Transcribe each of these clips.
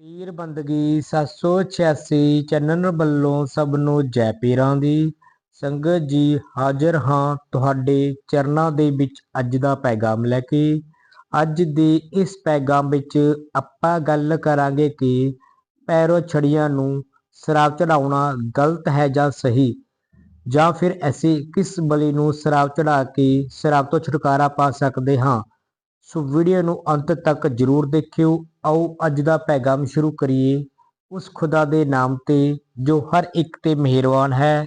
ਪੀਰ ਬੰਦਗੀ 786 ਚੈਨਲ ਵੱਲੋਂ ਸਭ ਨੂੰ ਜੈ ਪੀਰਾਂ ਦੀ। ਸੰਗਤ ਜੀ, ਹਾਜ਼ਰ ਹਾਂ ਤੁਹਾਡੇ ਚਰਨਾਂ ਦੇ ਵਿੱਚ ਅੱਜ ਦਾ ਪੈਗਾਮ ਲੈ ਕੇ। ਅੱਜ ਦੇ ਇਸ ਪੈਗਾਮ ਵਿੱਚ ਆਪਾਂ ਗੱਲ ਕਰਾਂਗੇ ਕਿ ਪੈਰੋ ਛੜੀਆਂ ਨੂੰ ਸ਼ਰਾਬ ਚੜਾਉਣਾ ਗਲਤ ਹੈ ਜਾਂ ਸਹੀ? ਜਾਂ ਫਿਰ ਅਸੀਂ ਕਿਸ ਬਲੀ ਨੂੰ ਸ਼ਰਾਬ ਚੜਾ ਕੇ ਸ਼ਰਾਬ ਤੋਂ ਛੁਟਕਾਰਾ ਪਾ ਸਕਦੇ ਹਾਂ? ਸੋ ਵੀਡੀਓ ਨੂੰ ਅੰਤ ਤੱਕ ਜਰੂਰ ਦੇਖਿਓ। ਆਓ ਅੱਜ ਦਾ ਪੈਗਾਮ ਸ਼ੁਰੂ ਕਰੀਏ। ਉਸ ਖੁਦਾ ਦੇ ਨਾਮ ਤੇ ਜੋ ਹਰ ਇੱਕ ਤੇ ਮਿਹਰਬਾਨ ਹੈ,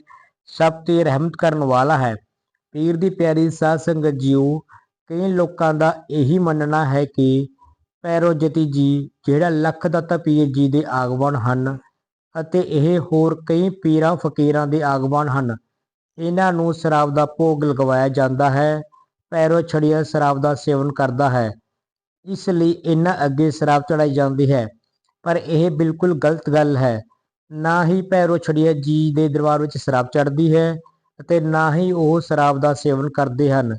ਸਭ ਤੇ ਰਹਿਮਤ ਕਰਨ ਵਾਲਾ ਹੈ। ਪੀਰ ਦੀ ਪਿਆਰੀ ਸਾਧ ਸੰਗਤ ਜੀਓ, ਕਈ ਲੋਕਾਂ ਦਾ ਇਹੀ ਮੰਨਣਾ ਹੈ ਕਿ ਪੈਰੋ ਜਤੀ ਜੀ ਜਿਹੜਾ ਲੱਖ ਦਾਤਾ ਪੀਰ ਜੀ ਦੇ ਆਗਵਾਨ ਹਨ ਅਤੇ ਇਹ ਹੋਰ ਕਈ ਪੀਰਾਂ ਫਕੀਰਾਂ ਦੇ ਆਗਵਾਨ ਹਨ, ਇਹਨਾਂ ਨੂੰ ਸ਼ਰਾਬ ਦਾ ਭੋਗ ਲਗਵਾਇਆ ਜਾਂਦਾ ਹੈ। ਪੈਰੋ ਛੜੀਆ ਸ਼ਰਾਬ ਦਾ ਸੇਵਨ ਕਰਦਾ ਹੈ, ਇਸ ਲਈ ਇਹਨਾਂ ਅੱਗੇ ਸ਼ਰਾਬ ਚੜਾਈ ਜਾਂਦੀ ਹੈ। ਪਰ ਇਹ ਬਿਲਕੁਲ ਗਲਤ ਗੱਲ ਹੈ। ਨਾ ਹੀ ਪੈਰੋ ਛੜੀਆ ਜੀ ਦੇ ਦਰਬਾਰ ਵਿੱਚ ਸ਼ਰਾਬ ਚੜਦੀ ਹੈ ਅਤੇ ਨਾ ਹੀ ਉਹ ਸ਼ਰਾਬ ਦਾ ਸੇਵਨ ਕਰਦੇ ਹਨ।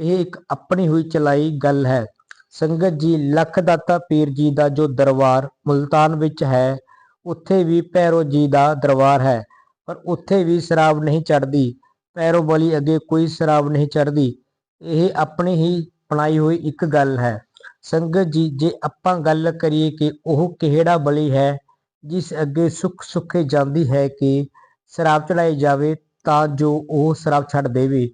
ਇਹ ਇੱਕ ਆਪਣੀ ਹੋਈ ਚਲਾਈ ਗੱਲ ਹੈ। ਸੰਗਤ ਜੀ, ਲੱਖ ਦਾਤਾ ਪੀਰ ਜੀ ਦਾ ਜੋ ਦਰਬਾਰ ਮੁਲਤਾਨ ਵਿੱਚ ਹੈ, ਉੱਥੇ ਵੀ ਪੈਰੋ ਜੀ ਦਾ ਦਰਬਾਰ ਹੈ, ਪਰ ਉੱਥੇ ਵੀ ਸ਼ਰਾਬ ਨਹੀਂ ਚੜਦੀ ਪੈਰੋ ਬਲੀ ਅੱਗੇ ਕੋਈ ਸ਼ਰਾਬ ਨਹੀਂ ਚੜਦੀ ਇਹ ਆਪਣੀ ਹੀ ਬਣਾਈ ਹੋਈ ਇੱਕ ਗੱਲ ਹੈ। ਸੰਗਤ ਜੀ, ਜੇ ਆਪਾਂ ਗੱਲ ਕਰੀਏ ਕਿ ਉਹ ਕਿਹੜਾ ਬਲੀ ਹੈ, ਜਿਸ ਅੱਗੇ ਸੁੱਖ ਸੁੱਖੇ ਜਾਂਦੀ ਹੈ ਕਿ ਸ਼ਰਾਬ ਚੜਾਈ ਜਾਵੇ, ਤਾਂ ਜੋ ਉਹ ਸ਼ਰਾਬ ਛੱਡ ਦੇਵੇ।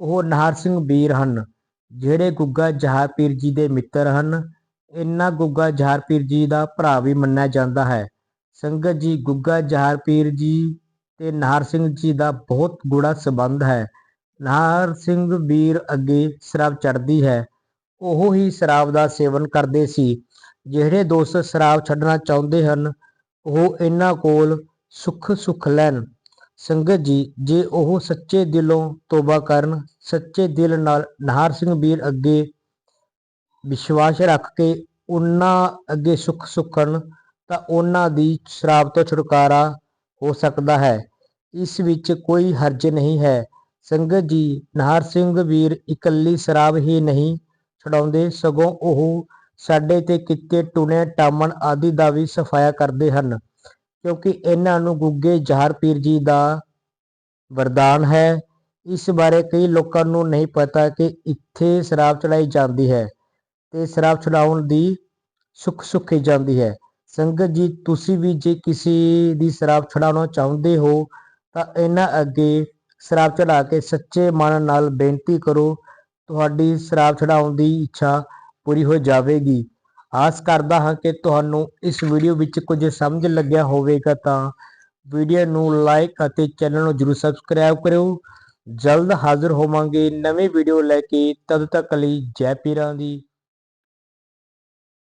ਉਹ ਨਾਹਰ ਸਿੰਘ ਵੀਰ ਹਨ, ਜਿਹੜੇ ਗੁੱਗਾ ਜਹਾਰ ਪੀਰ ਜੀ ਦੇ ਮਿੱਤਰ ਹਨ। ਇਹਨਾਂ ਗੁੱਗਾ ਜਹਾਰ ਪੀਰ ਜੀ ਦਾ ਭਰਾ ਵੀ ਮੰਨਿਆ ਜਾਂਦਾ ਹੈ। ਸੰਗਤ ਜੀ, ਗੁੱਗਾ ਜਹਾਰ ਪੀਰ ਜੀ ਤੇ ਨਾਹਰ ਸਿੰਘ ਜੀ ਦਾ ਬਹੁਤ ਗੂੜਾ ਸਬੰਧ ਹੈ। ਨਾਹਰ ਸਿੰਘ ਵੀਰ ਅੱਗੇ ਸ਼ਰਾਬ ਚੜਦੀ ਹੈ। ਉਹ ਹੀ ਸ਼ਰਾਬ ਦਾ ਸੇਵਨ ਕਰਦੇ ਸੀ। ਜਿਹੜੇ ਦੋਸਤ ਸ਼ਰਾਬ ਛੱਡਣਾ ਚਾਹੁੰਦੇ ਹਨ, ਉਹ ਇਹਨਾਂ ਕੋਲ ਸੁੱਖ ਸੁੱਖ ਲੈਣ। ਸੰਗਤ ਜੀ, ਜੇ ਉਹ ਸੱਚੇ ਦਿਲੋਂ ਤੋਬਾ ਕਰਨ, ਸੱਚੇ ਦਿਲ ਨਾਲ ਨਾਹਰ ਸਿੰਘ ਵੀਰ ਅੱਗੇ ਵਿਸ਼ਵਾਸ ਰੱਖ ਕੇ ਉਹਨਾਂ ਅੱਗੇ ਸੁੱਖ ਸੁੱਖਣ, ਤਾਂ ਉਹਨਾਂ ਦੀ ਸ਼ਰਾਬ ਤੋਂ ਛੁਟਕਾਰਾ ਹੋ ਸਕਦਾ ਹੈ। ਇਸ ਵਿੱਚ ਕੋਈ ਹਰਜ ਨਹੀਂ ਹੈ। ਸੰਗਤ ਜੀ, ਨਹਾਰ ਸਿੰਘ ਵੀਰ ਇਕੱਲੀ ਸ਼ਰਾਬ ਹੀ ਨਹੀਂ ਛਡਾਉਂਦੇ, ਸਗੋਂ ਉਹ ਸਾਡੇ ਤੇ ਕਿਤੇ ਟੁਨੇ ਟਾਮਣ ਆਦਿ ਦਾ ਵੀ ਸਫਾਇਆ ਕਰਦੇ ਹਨ, ਕਿਉਂਕਿ ਇਹਨਾਂ ਨੂੰ ਗੁੱਗੇ ਜਹਰ ਪੀਰ ਜੀ ਦਾ ਵਰਦਾਨ ਹੈ। ਇਸ ਬਾਰੇ ਕਈ ਲੋਕਾਂ ਨੂੰ ਨਹੀਂ ਪਤਾ ਕਿ ਇੱਥੇ ਸ਼ਰਾਬ ਚੜਾਈ ਜਾਂਦੀ ਹੈ ਤੇ ਸ਼ਰਾਬ ਛਡਾਉਣ ਦੀ ਸੁੱਖ ਸੁੱਖੀ ਜਾਂਦੀ ਹੈ। ਸੰਗਤ ਜੀ, ਤੁਸੀਂ ਵੀ ਜੇ ਕਿਸੇ ਦੀ ਸ਼ਰਾਬ ਛਡਾਉਣਾ ਚਾਹੁੰਦੇ ਹੋ ਤਾਂ ਇਹਨਾਂ ਅੱਗੇ ਸ਼ਰਾਬ ਚੜਾ ਕੇ ਸੱਚੇ ਮਨ ਨਾਲ ਬੇਨਤੀ ਕਰੋ, ਤੁਹਾਡੀ ਸ਼ਰਾਬ ਛਡਾਉਣ ਦੀ ਇੱਛਾ ਪੂਰੀ ਹੋ ਜਾਵੇਗੀ। ਆਸ ਕਰਦਾ ਹਾਂ ਕਿ ਤੁਹਾਨੂੰ ਇਸ ਵੀਡੀਓ ਵਿੱਚ ਕੁਝ ਸਮਝ ਲੱਗਿਆ ਹੋਵੇਗਾ ਤਾਂ ਵੀਡੀਓ ਨੂੰ ਲਾਈਕ ਅਤੇ ਚੈਨਲ ਨੂੰ ਜਰੂਰ ਸਬਸਕ੍ਰਾਈਬ ਕਰਿਓ। ਜਲਦ ਹਾਜ਼ਰ ਹੋਵਾਂਗੇ ਨਵੀਂ ਵੀਡੀਓ ਲੈ ਕੇ। ਤਦ ਤੱਕ ਲਈ ਜੈ ਪੀਰਾਂ ਦੀ